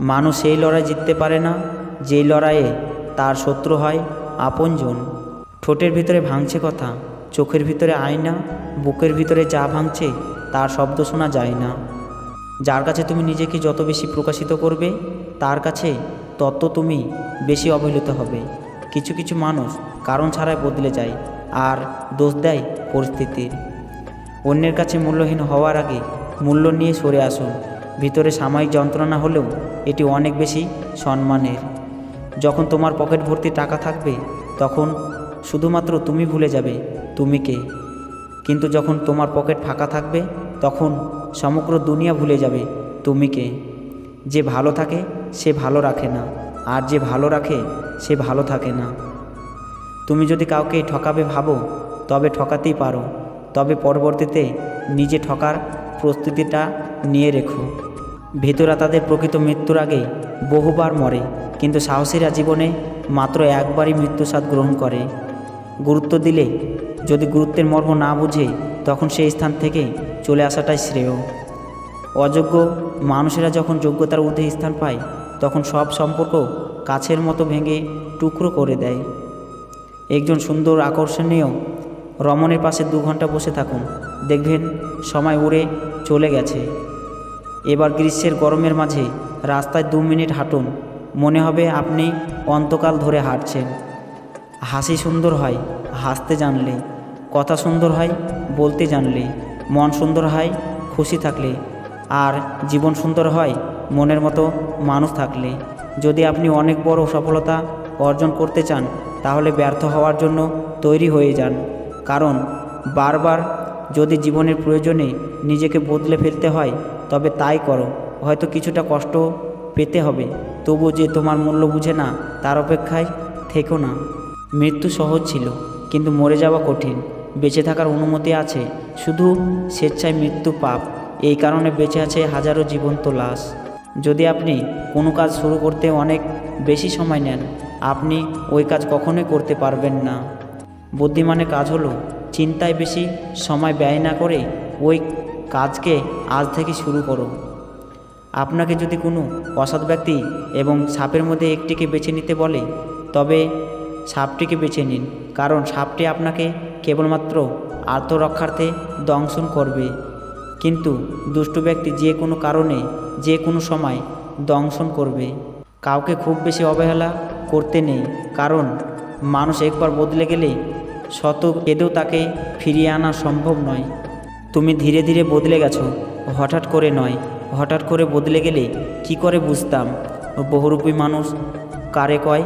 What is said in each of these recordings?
মানুষ সেই লড়াই জিততে পারে না, যেই লড়াইয়ে তার শত্রু হয় আপনজন। ঠোঁটের ভিতরে ভাঙছে কথা, চোখের ভিতরে আয়না, বুকের ভিতরে যা ভাঙছে তার শব্দ শোনা যায় না। যার কাছে তুমি নিজেকে যত বেশি প্রকাশিত করবে, তার কাছে তত তুমি বেশি অবহেলিত হবে। কিছু কিছু মানুষ কারণ ছাড়াই বদলে যায় আর দোষ দেয় পরিস্থিতির। অন্যের কাছে মূল্যহীন হওয়ার আগে মূল্য নিয়ে সরে আসুন। ভিতরে সাময়িক যন্ত্রণা হলেও এটি অনেক বেশি সম্মানের। যখন তোমার পকেট ভর্তি টাকা থাকবে, তখন শুধুমাত্র তুমি ভুলে যাবে, তুমি কে। কিন্তু যখন তোমার পকেট ফাঁকা থাকবে, তখন সমগ্র দুনিয়া ভুলে যাবে, তুমি কে। যে ভালো থাকে, সে ভালো রাখে না, আর যে ভালো রাখে, সে ভালো থাকে না। তুমি যদি কাউকে ঠকাবে ভাবো, তবে ঠকাতেই পারো, তবে পরবর্তীতে নিজে ঠকার প্রস্তুতিটা নিয়ে রেখো। ভেতরা তাদের প্রকৃত মৃত্যুর আগে বহুবার মরে, কিন্তু সাহসীরা জীবনে মাত্র একবারই মৃত্যুস্বাদ গ্রহণ করে। গুরুত্ব দিলে, যদি গুরুত্বের মর্ম না বুঝে, তখন সেই স্থান থেকে চলে আসাটাই শ্রেয়। অযোগ্য মানুষেরা যখন যোগ্যতার ঊর্ধ্বে স্থান পায়, তখন সব সম্পর্ক কাছের মতো ভেঙে টুকরো করে দেয়। একজন সুন্দর আকর্ষণীয় রমণের পাশে দু ঘণ্টা বসে থাকুন, দেখবেন সময় উড়ে চলে গেছে। এবার গ্রীষ্মের গরমের মাঝে রাস্তায় দু মিনিট হাঁটুন। মনে হবে আপনি অন্তকাল ধরে হাঁটছেন। হাসি সুন্দর হয়, হাসতে জানলে। কথা সুন্দর হয়, বলতে জানলে। মন সুন্দর হয়, খুশি থাকলে। আর জীবন সুন্দর হয়, মনের মতো মানুষ থাকলে। যদি আপনি অনেক বড় সফলতা অর্জন করতে চান, তাহলে ব্যর্থ হওয়ার জন্য তৈরি হয়ে যান। কারণ বারবার যদি জীবনের প্রয়োজনে নিজেকে বদলে ফেলতে হয়, তবে তাই করো। হয়তো কিছুটা কষ্ট পেতে হবে। তবু যে তোমার মূল্য বুঝে না, তার অপেক্ষায় থেকো না। মৃত্যু সহজ ছিল, কিন্তু মরে যাওয়া কঠিন। বেঁচে থাকার অনুমতি আছে, শুধু স্বেচ্ছায় মৃত্যু পাপ। এই কারণে বেঁচে আছে হাজারো জীবন্ত লাশ। যদি আপনি কোনো কাজ শুরু করতে অনেক বেশি সময় নেন, আপনি ওই কাজ কখনোই করতে পারবেন না। বুদ্ধিমানের কাজ হলো চিন্তায় বেশি সময় ব্যয় না করে ওই কাজকে আজ থেকে শুরু করো। আপনাকে যদি কোনো অসৎ ব্যক্তি এবং সাপের মধ্যে একটিকে বেছে নিতে বলে, তবে সাপটিকে বেছে নিন, কারণ সাপটি আপনাকে কেবলমাত্র আত্মরক্ষার্থে দংশন করবে। কিন্তু দুষ্ট ব্যক্তি যে কোনো কারণে, যে কোনো সময় দংশন করবে। কাউকে খুব বেশি অবহেলা করতে নেই, কারণ মানুষ একবার বদলে গেলে শত কেঁদেও তাকে ফিরিয়ে আনা সম্ভব নয়। তুমি ধীরে ধীরে বদলে গেছো। হঠাৎ করে নয়। হঠাৎ করে বদলে গেলে কি করে বুঝতাম? বহুরূপী মানুষ কারে কয়?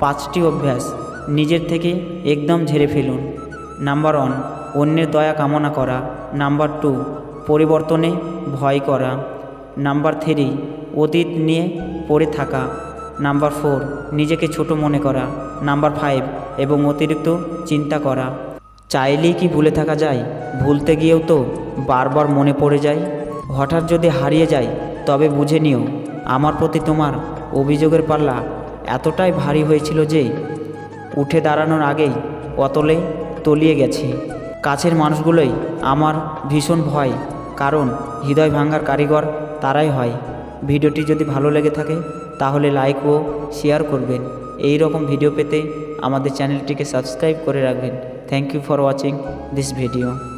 পাঁচটি অভ্যাস নিজের থেকে একদম ঝেড়ে ফেলুন। নাম্বার ওয়ান, অন্যের দয়া কামনা করা। নাম্বার টু, পরিবর্তনে ভয় করা। নাম্বার থ্রি, অতীত নিয়ে পড়ে থাকা। নাম্বার ফোর, নিজেকে ছোট মনে করা। নাম্বার ফাইভ, এবং অতিরিক্ত চিন্তা করা। চাইলেই কি ভুলে থাকা যায়? ভুলতে গিয়েও তো বারবার মনে পড়ে যায়। হঠাৎ যদি হারিয়ে যায়, তবে বুঝে নিও, আমার প্রতি তোমার অভিযোগের পাল্লা এতটাই ভারী হয়েছিল যে উঠে দাঁড়ানোর আগেই অতলে তলিয়ে গেছি। কাছের মানুষগুলোই আমার ভীষণ ভয়, কারণ হৃদয় ভাঙার কারিগর তারাই হয়। ভিডিওটি যদি ভালো লেগে থাকে তাহলে লাইক ও শেয়ার করবেন। এই রকম ভিডিও পেতে আমাদের চ্যানেলটিকে সাবস্ক্রাইব করে রাখবেন। Thank you for watching this video